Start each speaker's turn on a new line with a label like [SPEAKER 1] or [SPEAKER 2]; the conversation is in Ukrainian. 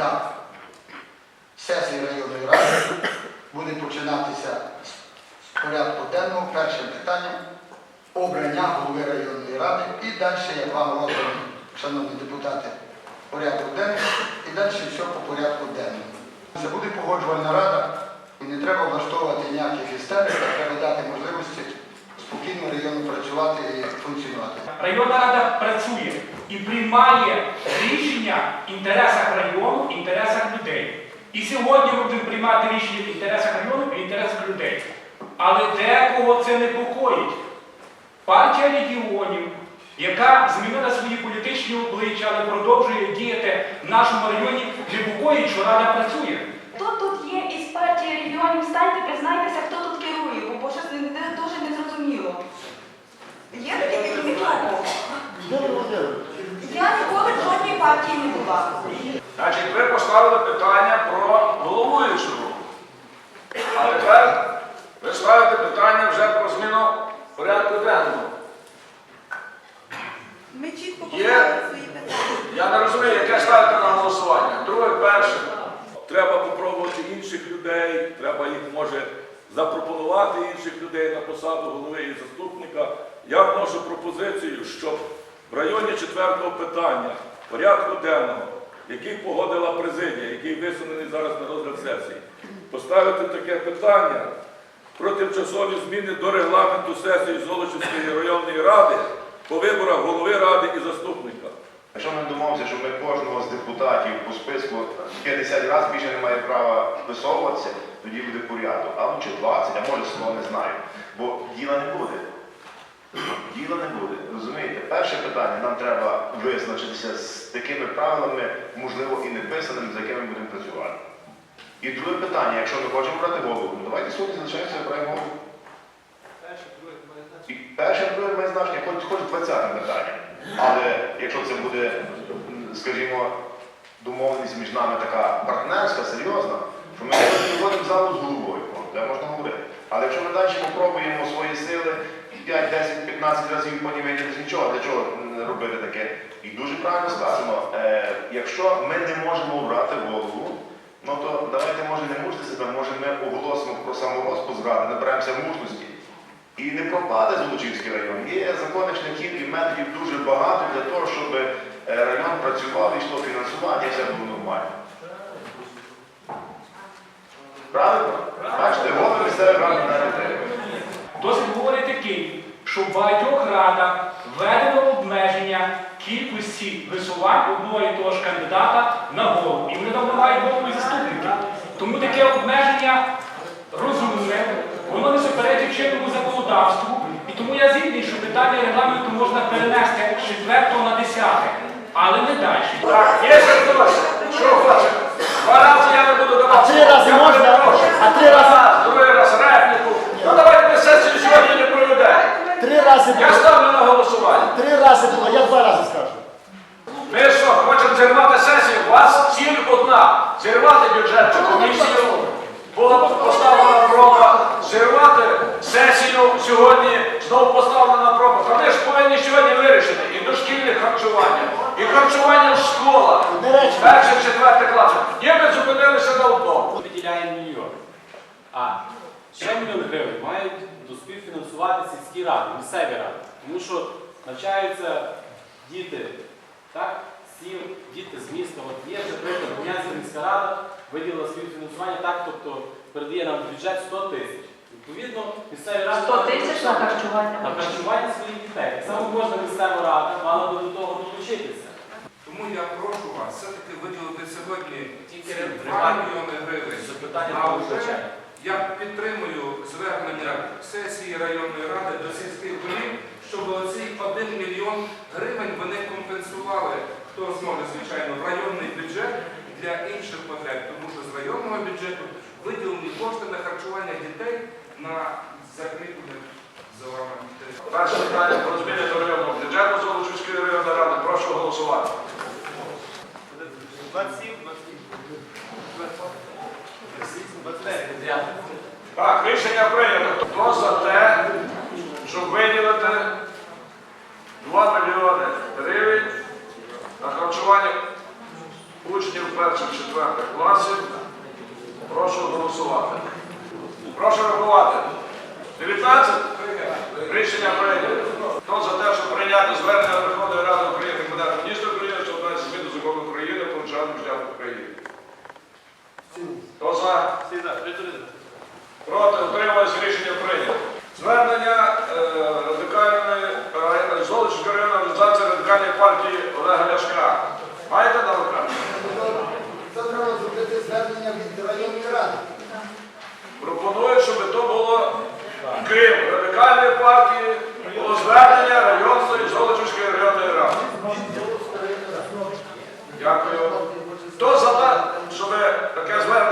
[SPEAKER 1] етап сесії районної ради буде починатися з порядку денного. Першим питанням обрання голови районної ради. І далі, як вам розданий, шановні депутати, порядок денний. І далі все по порядку денному. Це буде погоджувальна рада і не треба влаштовувати ніяких істерик, треба дати можливості спокійно району працювати і функціонувати.
[SPEAKER 2] Районна рада працює і приймає рішення в інтересах району, в інтересах людей. І сьогодні ми будемо приймати рішення в інтересах району і в інтересах людей. Але декого це непокоїть. Партія регіонів, яка змінила свої політичні обличчя, але продовжує діяти в нашому районі, непокоїть, що рада працює.
[SPEAKER 3] Хто тут є із партії регіонів? Станьте, признайтеся, хто тут керує, бо щось не, не- дуже незрозуміло. Є такі такі нікого? Я ніколи в партії не була.
[SPEAKER 4] Значить, ви поставили питання про головуючого. А тепер ви ставите питання вже про зміну порядку денного.
[SPEAKER 5] Ми чітко поставили свої питання.
[SPEAKER 4] Я не розумію, яке ставите на голосування. Друге, перше.
[SPEAKER 6] Треба попробувати інших людей, треба їх може запропонувати інших людей на посаду голови і заступника. Я вношу пропозицію, щоб в районі четвертого питання порядку денного, який погодила президія, який висунений зараз на розгляд сесії, поставити таке питання про тимчасові зміни до регламенту сесії Золочівської районної ради по виборах голови ради і заступника.
[SPEAKER 7] Якщо ми домовимося, що ми кожного з депутатів по списку 50 разів більше не має права вписовуватися, тоді буде порядок. А ну чи 20, а може 100, не знаю. Бо діла не буде. Діла не буде. Розумієте? Перше питання, нам треба визначитися з такими правилами, можливо, і не писаними, за якими ми будемо працювати. І друге питання, якщо ми хочемо брати голову, ну давайте сьогодні залишаємося брати голову. Перше, друге має значення, хоч, хоч 20 питання. Але якщо це буде, скажімо, домовленість між нами така партнерська, серйозна, що ми виходимо в залу з головою, де можна говорити. Але якщо ми далі попробуємо свої сили 5, 10, 15 разів, вийде без нічого, для чого робити таке? І дуже правильно сказано, е, якщо ми не можемо обрати голову, ну то давайте, може, не мучити себе, може ми оголосимо про саморозпуск ради, наберемося мужності. І не пропаде Золочівський район. Є законних шляхів і методів дуже багато для того, щоб е, район працював, йшло фінансування, все було нормально. Правильно? Бачите, голови місцевої ради навіть.
[SPEAKER 2] Досить говорить такий, що в багатьох радах введено обмеження кількості висувань одного і того ж кандидата на голову. І вони давно мають голову і заступників. Тому таке обмеження розумне, воно не суперечить чинному законодавству. І тому я згідний, що питання регламенту можна перенести з 4 на 10, але не далі.
[SPEAKER 4] Так, є ще хтось? Що хоче? Два рази я не буду давати.
[SPEAKER 8] три рази можна? А три рази?
[SPEAKER 4] Раз, Другий раз репліку. Ну давайте ми сесію сьогодні не проведемо.
[SPEAKER 8] Три рази
[SPEAKER 4] Я
[SPEAKER 8] було.
[SPEAKER 4] ставлю на голосування.
[SPEAKER 8] Три рази було, я два рази скажу.
[SPEAKER 4] Ми що, хочемо зірвати сесію? У вас ціль одна. Зірвати бюджетну комісію. Була поставлена проба. Зірвати сесію сьогодні знову поставлена проба. Та ми ж повинні сьогодні вирішити і дошкільне харчування, і харчування в школах.
[SPEAKER 8] Речі.
[SPEAKER 4] Перших, четвертих. Є ми зупинилися на одному.
[SPEAKER 9] виділяє мільйон. А ще мільйон гривень мають співфінансувати сільські ради, місцеві ради. Тому що навчаються діти, так, сіл, діти з міста. От є вже приклад, Гунянська міська рада виділила співфінансування так, тобто передає нам бюджет 100 тисяч. Відповідно, місцеві ради
[SPEAKER 3] 100 тисяч на харчування.
[SPEAKER 9] на харчування своїх дітей. Так само кожна місцева рада мала би до того долучитися.
[SPEAKER 10] Тому я прошу вас все-таки виділити сьогодні
[SPEAKER 9] Тільки
[SPEAKER 10] 2 мільйони гривень.
[SPEAKER 9] запитання
[SPEAKER 10] А вже я підтримую звернення сесії районної ради до сільських голів, щоб оцей 1 мільйон гривень вони компенсували, хто зможе, звичайно, в районний бюджет для інших потреб, тому що з районного бюджету виділені кошти на харчування дітей на закріплених за вами.
[SPEAKER 4] Перше питання про зміни до районного бюджету Золочівської районної ради. Прошу голосувати.
[SPEAKER 8] 27,
[SPEAKER 9] 29.
[SPEAKER 4] Так, рішення прийнято. Хто за те, щоб виділити 2 мільйони гривень на харчування учнів перших-четвертих класів. Прошу голосувати. Прошу рахувати. 19? Рішення прийнято. Хто за те, щоб прийняти звернення Верховної Ради України Кабінету міністрів України, що вносить зміни до закону України про державний бюджет України? Хто за? Проти утрималось рішення прийнято. Звернення е, радикальної е, Золочівської районної організації радикальної партії Олега Ляшка. радикальної партії було
[SPEAKER 1] звернення районної Золочівської районної ради. Дякую. Хто за те, щоб таке звернення?